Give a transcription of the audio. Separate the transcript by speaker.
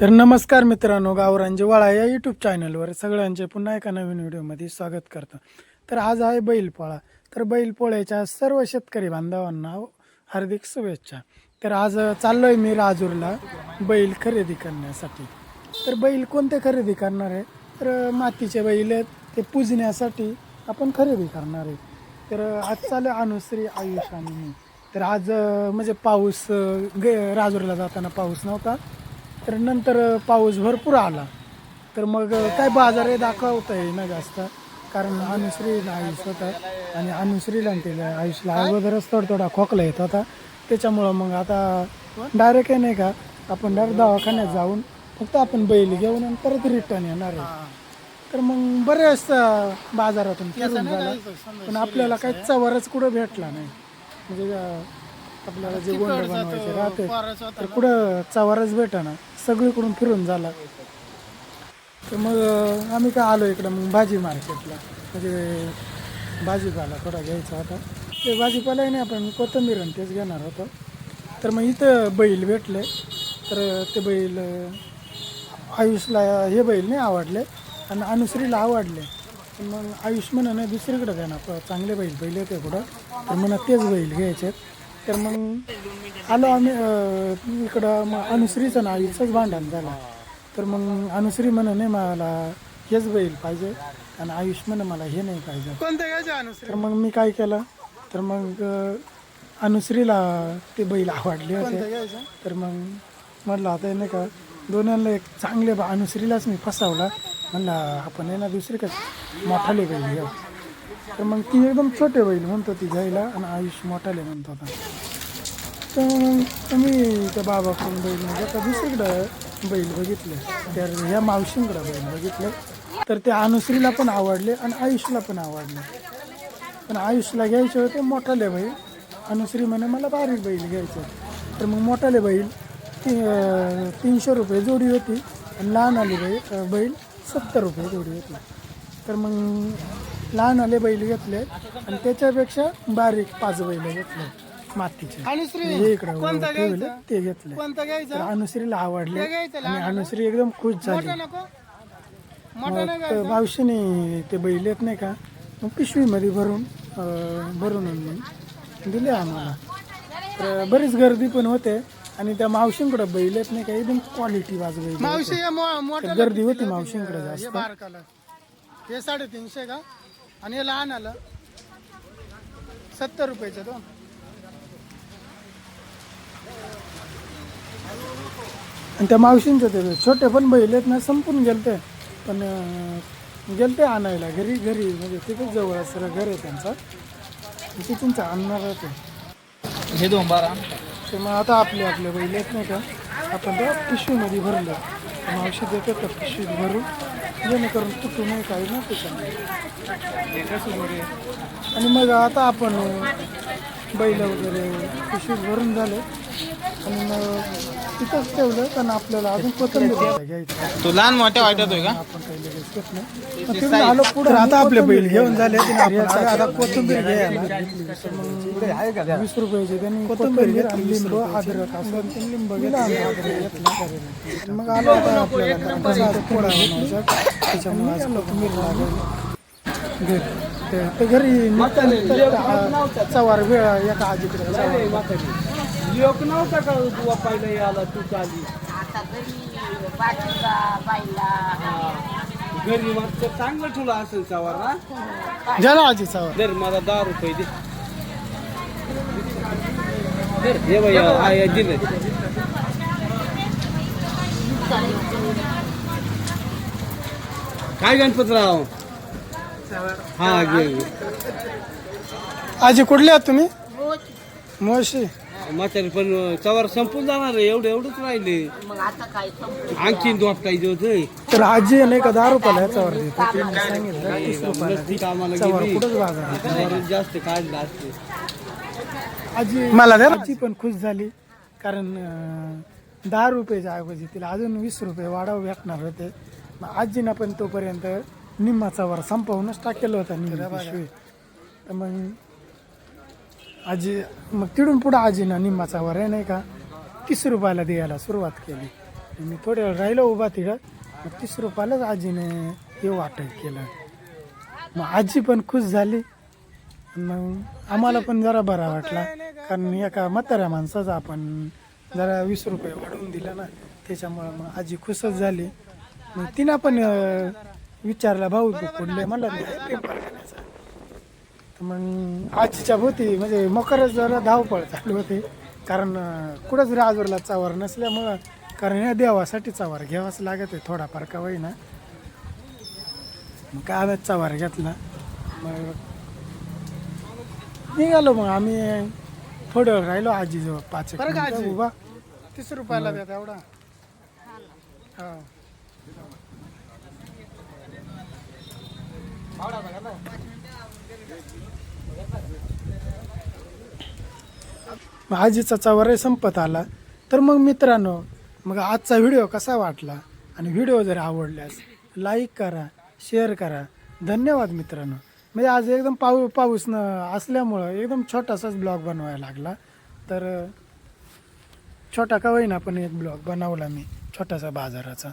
Speaker 1: तर नमस्कार मित्रांनो गावरांजे वाळा या यूट्यूब चॅनलवर सगळ्यांचे पुन्हा एका नवीन व्हिडिओमध्ये स्वागत करतो. तर आज आहे बैलपोळा. तर बैलपोळ्याच्या सर्व शेतकरी बांधवांना हार्दिक शुभेच्छा. तर आज चाललोय मी राजूरला बैल खरेदी करण्यासाठी. तर बैल कोणते खरेदी करणार आहे? तर मातीचे बैल आहेत ते पूजण्यासाठी आपण खरेदी करणार आहे. तर आज चालू अनुश्री आयुष आणि मी. तर आज म्हणजे पाऊस अं, गे राजूरला जाताना पाऊस नव्हता. तर नंतर पाऊस भरपूर आला. तर मग काय बाजार दाखवता येईना जास्त. कारण अनुश्रीला आयुष होता आणि अनुश्रीला तिला आयुषला अगोदरच थोडा थोडा खोकला येत होता. त्याच्यामुळं मग आता डायरेक्ट आहे नाही का आपण डायरेक्ट दवाखान्यात जाऊन फक्त आपण बैल घेऊन आणि परत रिटर्न येणार आहे. तर मग बरेच बाजारातून फिरून झाला. पण आपल्याला काही चवरच कुठं भेटला नाही. म्हणजे आपल्याला जे गोंड बनवायचे राहते तर कुठं चवारच भेटा सगळीकडून फिरून झाला. तर मग आम्ही काय आलो इकडं मग भाजी मार्केटला. म्हणजे भाजीपाला थोडा घ्यायचा होता. ते भाजीपाला नाही आपण कोथिंबीर आणि तेच घेणार होतो. तर मग इथं बैल भेटले. तर ते बैल आयुषला हे बैल नाही आवडले आणि अनुश्रीला आवडले. मग आयुष म्हणा नाही दुसरीकडे घ्या ना चांगले बैल बैल येते कुठं. तर म्हणा तेच बैल घ्यायचे तर मग आलो आम्ही इकडं मग अनुश्रीचं ना आयुषच भांडण झालं. तर मग अनुश्री म्हणा नाही मला हेच बैल पाहिजे आणि आयुष म्हणा मला हे नाही पाहिजे. तर मग मी काय केलं? तर मग अनुश्रीला ते बैल आवडले होते. तर मग म्हटलं आता नाही का दोन्यांना एक चांगले बा अनुश्रीलाच मी फसवला. म्हणलं आपण आहे ना दुसरीकडे मोठाले बैल घेऊ. तर मग ती एकदम छोटे बैल म्हणतो ती घ्यायला आणि आयुष मोठाले म्हणतो आता. तर मग मी त्या बाबाकडून बैल म्हणजे आता दुसरीकडं बैल बघितले. तर ह्या मावशींकडं बैल बघितले. तर ते अनुश्रीला पण आवडले आणि आयुषला पण आवडले. पण आयुषला घ्यायचे होते मोठाले बैल अनुश्री म्हणे मला बारीक बैल घ्यायचे तर मग मोठाले बैल ती तीनशे रुपये जोडी होती. आणि लहान आली बैल बैल सत्तर रुपये जोडी होती. तर मग लहान आले बैल घेतले आणि त्याच्यापेक्षा बारीक पाच बैल घेतले. मातीचे. हे इकडं ठेवले ते घेतले. तर अनुश्रीला आवडले आणि अनुश्री एकदम खुश झाली. मग ते मावशीने ते बैल येत नाही का? मग पिशवीमध्ये भरून भरून आणून दिले आम्हाला. तर बरीच गर्दी पण होते आणि त्या मावशींकडे बैल येत नाही का? एकदम क्वालिटी वाज बैल
Speaker 2: मावशी मो- मोठं
Speaker 1: तर गर्दी होती मावशींकडे जास्त.
Speaker 2: हे साडेतीनशे का? आणि हे लहान आलं. सत्तर रुपयाचं तो
Speaker 1: आणि त्या मावशींचं ते छोटे पण बैल आहेत ना संपून गेलते. पण गेलते आणायला घरी घरी. म्हणजे तिथेच जवळ सर घर आहे त्यांचं. तिथून आणणार होते
Speaker 3: हे दोन बारा.
Speaker 1: तर मग आता आपले आपले बैल आहेत नाही का? आपण त्या पिशवीमध्ये भरलं. मावशी देते तर पिशवीत भरून? जेणेकरून तुटू नाही काही ना त्याच्यामुळे आणि मग आता आपण बैल वगैरे पिशवीत भरून झाले. आणि मग तिथंच ठेवलं कारण आपल्याला अजून कोथिंबीर घ्यायचं
Speaker 3: तो लहान मोठ्या वाटत होय का?
Speaker 1: आपण काही तिकडून आलो पुढे. आता आपले बैल घेऊन झाले आलो आता कोथिंबीर घ्यायला. वीस रुपयाचे त्यांनी कोथिंबीर घेतली. लिंब अद्रक असं लिंब घेतलं. मग आलो आता आपल्याला. पोळा त्याच्यामुळे आज कोथिंबीर लागेल. ते- घरी चवार वेळ एका आजीकडे
Speaker 3: लोक नव्हता का तू पहिला याला तू चाली?
Speaker 4: आता घरी बाजूला बाईला
Speaker 3: घरी मात्र चांगलं ठुला असेल चावर ना
Speaker 1: ना आजी चवार
Speaker 3: दर मला दहा रुपये दे. दर हे भैया हा या दिले काय गणपतराव? हा घे घे.
Speaker 1: आजी कुठले आहात तुम्ही? मोशी.
Speaker 3: म्हातारी पण चवार संपून जाणार आहे एवढं एवढंच राहिले.
Speaker 4: मग आता काय संपलं
Speaker 3: आणखीन दोन काही होतंय.
Speaker 1: तर आजी नाही का दहा रुपयाला याच्यावर देते. तिने सांगितलं तीस रुपयाला
Speaker 3: ती कामाला
Speaker 1: चवार
Speaker 3: गेली.
Speaker 1: कुठंच बाजार
Speaker 3: चवार जास्त काढला असते.
Speaker 1: आजी मला द्या आजी पण खुश झाली कारण अं, दहा रुपयाच्या ऐवजी तिला अजून वीस रुपये वाढाव भेटणार होते. मग आजीनं पण तोपर्यंत निम्माचा वर संपवूनच टाकेलं होता निम्मा पिशवी. तर मग आजी मग तिडून पुढं आजीनं निम्माचा वर आहे नाही का तीस रुपयाला द्यायला सुरुवात केली. मी थोड्या वेळ राहिलो उभा तिथं मग तीस रुपयालाच आजीने हे वाटप केलं. मग आजी पण खुश झाली. मग आम्हाला पण जरा बरा वाटला कारण एका म्हाताऱ्या माणसाचा आपण जरा वीस रुपये वाढवून दिला ना त्याच्यामुळं मग आजी खुशच झाली. मग तिनं पण विचारला भाऊ तू कुठले? मला पेपर करायचा मग आजीच्या भोवती म्हणजे मकरच जरा धावपळ चालू होते. कारण कुठंच राजूरला चावर नसल्यामुळं कारण या देवासाठी चावर घ्यावाच लागत आहे थोडाफार का ना मग काय आम्ही चावर घेतला. मग निघालो मग आम्ही. थोडं वेळ राहिलो आजीजवळ पाच एक
Speaker 2: बरं का
Speaker 1: मिनिटं
Speaker 2: आजी?
Speaker 1: उभा.
Speaker 2: तीस रुपयाला द्या एवढा हा.
Speaker 1: मग आजीचा चवरही संपत आला. तर मग मित्रांनो मग आजचा व्हिडिओ कसा वाटला? आणि व्हिडिओ जर आवडल्यास लाईक करा शेअर करा. धन्यवाद मित्रांनो. म्हणजे आज एकदम पाऊ पाऊस न असल्यामुळं एकदम छोटासाच ब्लॉग बनवायला लागला. तर छोटा का होईना पण एक ब्लॉग बनवला मी छोटासा बाजाराचा.